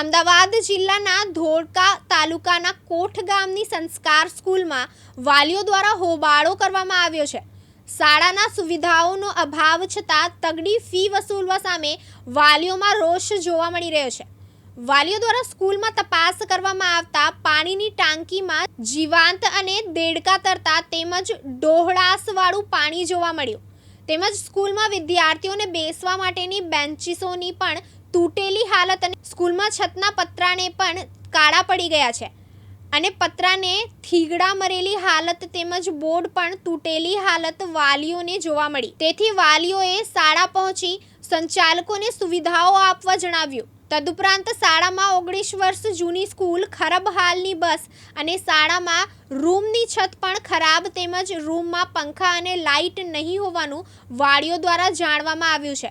અમદાવાદ જિલ્લાના ધોળકા તાલુકાના કોઠ ગામની સંસ્કાર સ્કૂલમાં વાલીઓ દ્વારા હોબાળો કરવામાં આવ્યો છે. શાળાના સુવિધાઓનો અભાવ છતાં તગડી ફી વસૂલવા સામે વાલીઓમાં રોષ જોવા મળી રહ્યો છે. વાલીઓ દ્વારા સ્કૂલમાં તપાસ કરવામાં આવતા પાણીની ટાંકીમાં જીવાંત અને દેડકા તરતા તેમજ ડોહળાસવાળું પાણી જોવા મળ્યું. તેમજ સ્કૂલમાં વિદ્યાર્થીઓને બેસવા માટેની બેન્ચીસોની પણ તૂટેલી હાલત અને સ્કૂલમાં છતના પતરાને પણ કાળા પડી ગયા છે. અને પતરાને થીગડા મરેલી હાલત તેમજ બોર્ડ પણ તૂટેલી હાલત વાલીઓને જોવા મળી. તેથી વાલીઓએ શાળા પહોંચી સંચાલકોને સુવિધાઓ આપવા જણાવ્યું. તદુપરાંત શાળામાં ઓગણીસ વર્ષ જૂની સ્કૂલ, ખરાબ હાલની બસ અને શાળામાં રૂમની છત પણ ખરાબ તેમજ રૂમમાં પંખા અને લાઇટ નહીં હોવાનું વાળીઓ દ્વારા જાણવામાં આવ્યું છે.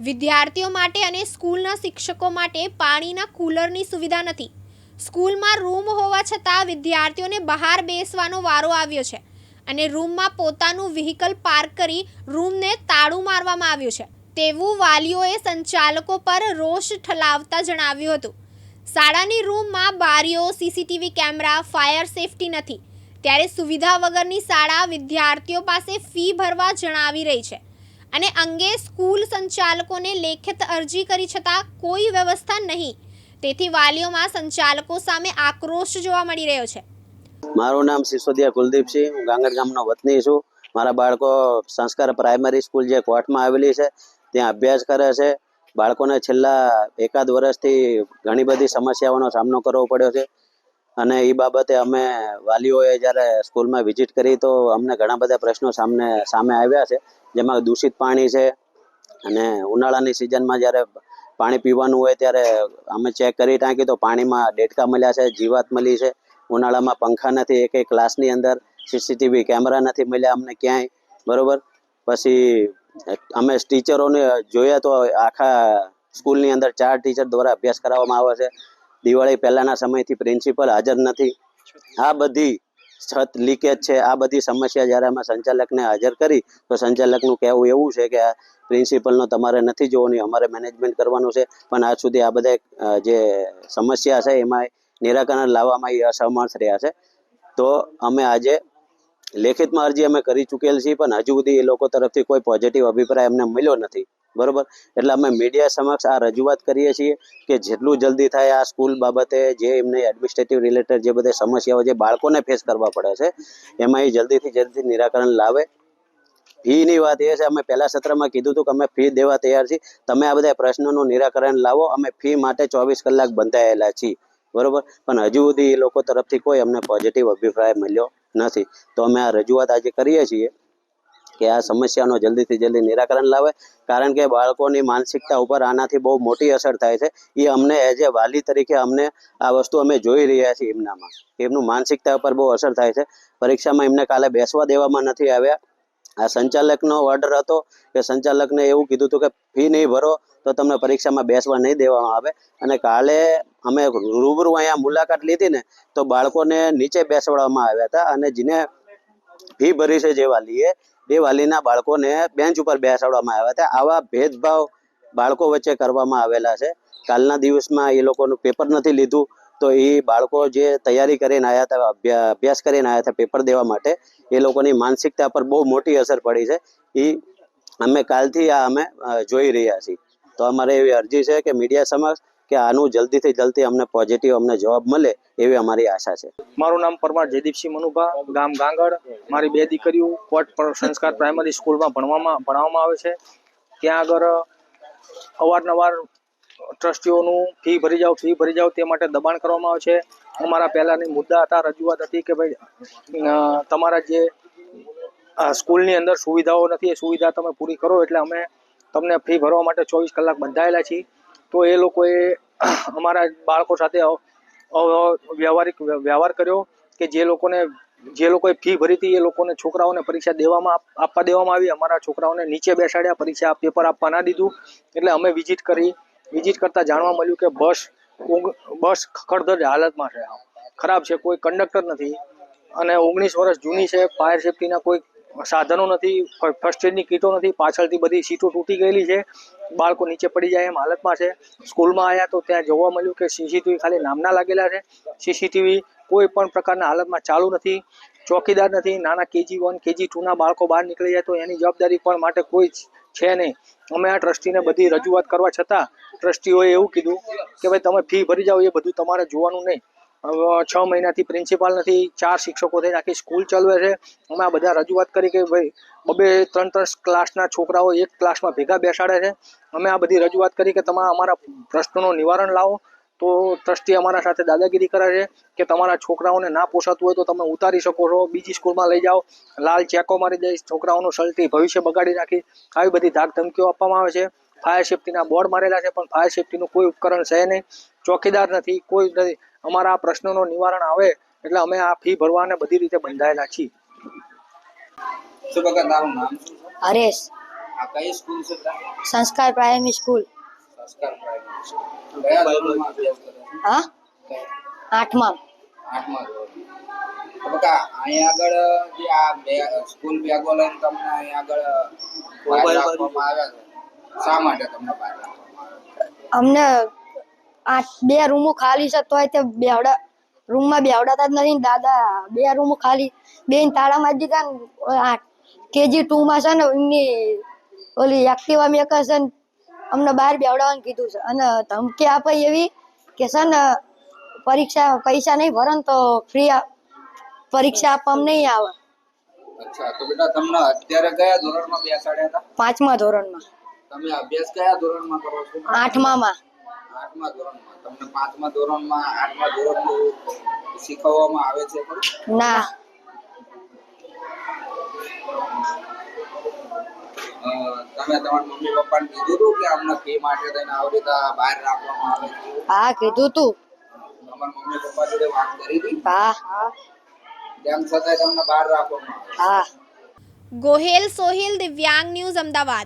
વિદ્યાર્થીઓ માટે અને સ્કૂલના શિક્ષકો માટે પાણીના કુલરની સુવિધા નથી. સ્કૂલમાં રૂમ હોવા છતાં વિદ્યાર્થીઓને બહાર બેસવાનો વારો આવ્યો છે અને રૂમમાં પોતાનું વ્હીકલ પાર્ક કરી રૂમને તાળું મારવામાં આવ્યું છે. તેવું વાલીઓએ સંચાલકો પર રોષ ઠલાવતા જણાવ્યું હતું. શાળાની રૂમમાં બારીઓ, સીસીટીવી કેમેરા, ફાયર સેફટી નથી. ત્યારે સુવિધા વગરની શાળા વિદ્યાર્થીઓ પાસે ફી ભરવા જણાવી રહી છે. અને અંગે સ્કૂલ સંચાલકોને લેખિત અરજી કરી છતાં કોઈ વ્યવસ્થા નહીં. તેથી વાલીઓમાં સંચાલકો સામે આક્રોશ જોવા મળી રહ્યો છે. મારું નામ સિસોદિયા કુલદીપસિંહ, હું ગાંગર ગામનો વતની છું. મારા બાળકો સંસ્કાર પ્રાઇમરી સ્કૂલ જે કોટમાં આવેલી છે, ત્યાં અભ્યાસ કરે છે. બાળકોને છેલ્લા એકાદ વર્ષથી ઘણી બધી સમસ્યાઓનો સામનો કરવો પડ્યો છે. અને એ બાબતે અમે વાલીઓએ જ્યારે સ્કૂલમાં વિઝિટ કરી તો અમને ઘણા બધા પ્રશ્નો સામને સામે આવ્યા છે. જેમાં દૂષિત પાણી છે અને ઉનાળાની સિઝનમાં જ્યારે પાણી પીવાનું હોય ત્યારે અમે ચેક કરી ટાંકી તો પાણીમાં ડેટકા મળ્યા છે, જીવાત મળી છે. ઉનાળામાં પંખા નથી એક એક ક્લાસની અંદર સીસીટીવી કેમેરા નથી મળ્યા અમને ક્યાંય, બરોબર? પછી અમે ટીચરોને જોયા તો આખા સ્કૂલની અંદર ચાર ટીચર દ્વારા અભ્યાસ કરાવવામાં આવે છે. દિવાળી પહેલાના સમયથી પ્રિન્સિપલ હાજર નથી. આ બધી છત લીકેજ છે, આ બધી સમસ્યા જ્યારે અમે સંચાલકને હાજર કરી, તો સંચાલકનું કહેવું એવું છે કે આ પ્રિન્સિપલનો તમારે નથી જોવાની અમારે મેનેજમેન્ટ કરવાનું છે. પણ આજ સુધી આ બધા જે સમસ્યા છે, એમાં નિરાકરણ લાવવામાં એ અસમર્થ રહ્યા છે. તો અમે આજે લેખિતમાં અરજી અમે કરી ચૂકેલ છીએ, પણ હજુ સુધી એ લોકો તરફથી કોઈ પોઝિટિવ અભિપ્રાય અમને મળ્યો નથી. બરોબર? એટલે અમે મીડિયા સમક્ષ આ રજૂઆત કરીએ છીએ કે જેટલું જલ્દી થાય આ સ્કૂલ બાબતે, જે એમને એડમિનિસ્ટ્રેટિવ રિલેટેડ જે બધી સમસ્યાઓ જે બાળકોને ફેસ કરવા પડે છે, એમાં એ જલ્દીથી જલ્દી નિરાકરણ લાવે. ફીની વાત એ છે, અમે પહેલા સત્રમાં કીધું હતું કે અમે ફી દેવા તૈયાર છીએ. તમે આ બધા પ્રશ્નોનું નિરાકરણ લાવો. અમે ફી માટે ચોવીસ કલાક બંધાયેલા છીએ. બરોબર? પણ હજુ સુધી એ લોકો તરફથી કોઈ અમને પોઝિટિવ અભિપ્રાય મળ્યો નથી. તો અમે આ રજૂઆત આજે કરીએ છીએ. કે આ સમસ્યાનો જલ્દીથી જલ્દી નિરાકરણ લાવે, કારણ કે બાળકોની માનસિકતા ઉપર આનાથી બહુ મોટી અસર થાય છે. એ અમને એઝ એ વાલી તરીકે અમને આ વસ્તુ અમે જોઈ રહ્યા છીએ એમનામાં. એમનું માનસિકતા ઉપર બહુ અસર થાય છે. પરીક્ષામાં એમને કાલે બેસવા દેવામાં નથી આવ્યા. આ સંચાલકનો ઓર્ડર હતો કે સંચાલકને એવું કીધું હતું કે ફી નહીં ભરો તો તમને પરીક્ષામાં બેસવા નહીં દેવામાં આવે. અને કાલે અમે રૂબરૂ અહીંયા મુલાકાત લીધી ને તો બાળકોને નીચે બેસવાડવામાં આવ્યા હતા અને જેને ફી ભરી છે જે વાલીએ એ વાલીના બાળકોને બેન્ચ ઉપર બેસાડવામાં આવ્યા હતા. આવા ભેદભાવ બાળકો વચ્ચે કરવામાં આવેલા છે. કાલના દિવસમાં એ લોકોનું પેપર નથી લીધું તો એ બાળકો જે તૈયારી કરીને આવ્યા હતા અભ્યાસ કરીને આવ્યા હતા પેપર દેવા માટે, એ લોકોની માનસિકતા પર બહુ મોટી અસર પડી છે. એ અમે કાલથી આ અમે જોઈ રહ્યા છીએ. તો અમારે એવી અરજી છે કે મીડિયા સમક્ષ કે આનું જલ્દીથી જલ્દી અમને પોઝિટિવ અમને જવાબ મળે એવી અમારી આશા છે. મારું નામ પરમાર જયદીપસિંહ મનુભા, ગામ ગાંગડ. મારી બે દીકરીઓ કોટ સંસ્કાર પ્રાઇમરી સ્કૂલમાં ભણવામાં, ભણાવવામાં આવે છે. ત્યાં આગળ અવારનવાર ટ્રસ્ટીઓનું ફી ભરી જાઓ ફી ભરી જાઓ તે માટે દબાણ કરવામાં આવે છે. અમારા પહેલાંની મુદ્દા હતા, રજૂઆત હતી કે ભાઈ તમારા જે સ્કૂલની અંદર સુવિધાઓ નથી, એ સુવિધા તમે પૂરી કરો એટલે અમે તમને ફી ભરવા માટે ચોવીસ કલાક બંધાયેલા છીએ. તો એ લોકોએ અમારા બાળકો સાથે વ્યવહારિક વ્યવહાર કર્યો કે જે લોકોને, જે લોકોએ ફી ભરી હતી એ લોકોને છોકરાઓને પરીક્ષા દેવામાં આપવા દેવામાં આવી. અમારા છોકરાઓને નીચે બેસાડ્યા, પરીક્ષા પેપર આપવા ના દીધું. એટલે અમે વિઝિટ કરી. વિઝિટ કરતાં જાણવા મળ્યું કે બસ બસ ખખડધજ હાલતમાં છે. ખરાબ છે, કોઈ કંડક્ટર નથી. અને ઓગણીસ વર્ષ જૂની છે, ફાયર સેફટીના કોઈ સાધનો નથી ફર્સ્ટ એડની કીટો નથી. પાછળથી બધી સીટો તૂટી ગયેલી છે. બાળકો નીચે પડી જાય એમ હાલતમાં છે. સ્કૂલમાં આવ્યા તો ત્યાં જોવા મળ્યું કે સીસીટીવી ખાલી નામના લાગેલા છે. સીસીટીવી કોઈ પણ પ્રકારના હાલતમાં ચાલુ નથી, ચોકીદાર નથી. નાના કેજી વન, કેજી ટુના બાળકો બહાર નીકળી જાય તો એની જવાબદારી પણ માટે કોઈ છે નહીં. અમે આ ટ્રસ્ટીને બધી રજૂઆત કરવા છતાં ટ્રસ્ટીઓએ એવું કીધું કે ભાઈ તમે ફી ભરી જાઓ, એ બધું તમારે જોવાનું નહીં. છ મહિનાથી પ્રિન્સિપાલ નથી, ચાર શિક્ષકો થઈને આખી સ્કૂલ ચલાવે છે. અમે આ બધા રજૂઆત કરી કે ભાઈ, બબે ત્રણ ત્રણ ક્લાસના છોકરાઓ એક ક્લાસમાં ભેગા બેસાડે છે. અમે આ બધી રજૂઆત કરી કે તમે, અમારા પ્રશ્નોનું નિવારણ લાવો. તો ટ્રસ્ટી અમારા સાથે દાદાગીરી કરે છે કે તમારા છોકરાઓને ના પોસાતું હોય તો તમે ઉતારી શકો છો. બીજી સ્કૂલમાં લઈ જાઓ. લાલ ચેકો મારી દઈશ. છોકરાઓનું સલટી ભવિષ્ય બગાડી નાખી. આવી બધી ધાક ધમકીઓ આપવામાં આવે છે. ફાયર સેફટીના બોર્ડ મારેલા છે, પણ ફાયર સેફટીનું કોઈ ઉપકરણ છે નહીં. ચોકીદાર નથી, કોઈ નથી. અમારા આ પ્રશ્નોનું નિવારણ આવે એટલે અમે આ ફી ભરવાને બધી રીતે બંધાયેલા છીએ. શું બકા તારું નામ? હરેશ. આ કઈ સ્કૂલ છે Sanskar primary school. Sanskar primary school. કયા ધોરણમાં અભ્યાસ કરે હા? આઠમા. આઠમા. બકા અહીંયા આગળ જે આ સ્કૂલ બેગો લઈને તમને અહીંયા આગળ આવ્યા છે. શા માટે તમને બહાર અમને આઠ બે રૂમો ખાલી છે તોય તે બેવડા રૂમમાં બેવડાતા જ નથી ને દાદા. બે રૂમો ખાલી. બેન તાળા મારી દીધા આઠ કેજી ટુમાં છે ને એમની ઓલી એક્ટિવા મેકર છે ને અમને બહાર બેવડાવવાનું કીધું છે. અને ધમકી આપે એવી કે છે ને પરીક્ષા પૈસા નહીં ભરો તો ફ્રી પરીક્ષા આપવામાં નહીં આવે. અચ્છા તો બેટા તમને અત્યારે કયા ધોરણમાં બેસાડ્યા હતા? પાંચમા ધોરણમાં. તમે અભ્યાસ કયા ધોરણમાં કરો છો? આઠમામાં. આઠમા ધોરણમાં? તમને પાંચમા ધોરણમાં આઠમા ધોરણનું શીખવવામાં આવે છે ખરું? ના. તમે તમારા મમ્મી પપ્પાને કીધું હતું કે અમને ફી માટે થઈને આવી રીતે બહાર રાખવામાં આવે છે? હા કીધું તું. તમારા મમ્મી પપ્પા જોડે વાત કરી હતી? હા. તેમ છતાં તમને બહાર રાખવામાં આવે હા. ગોહેલ સોહિલ દિવ્યાંગ ન્યૂઝ અમદાવાદ.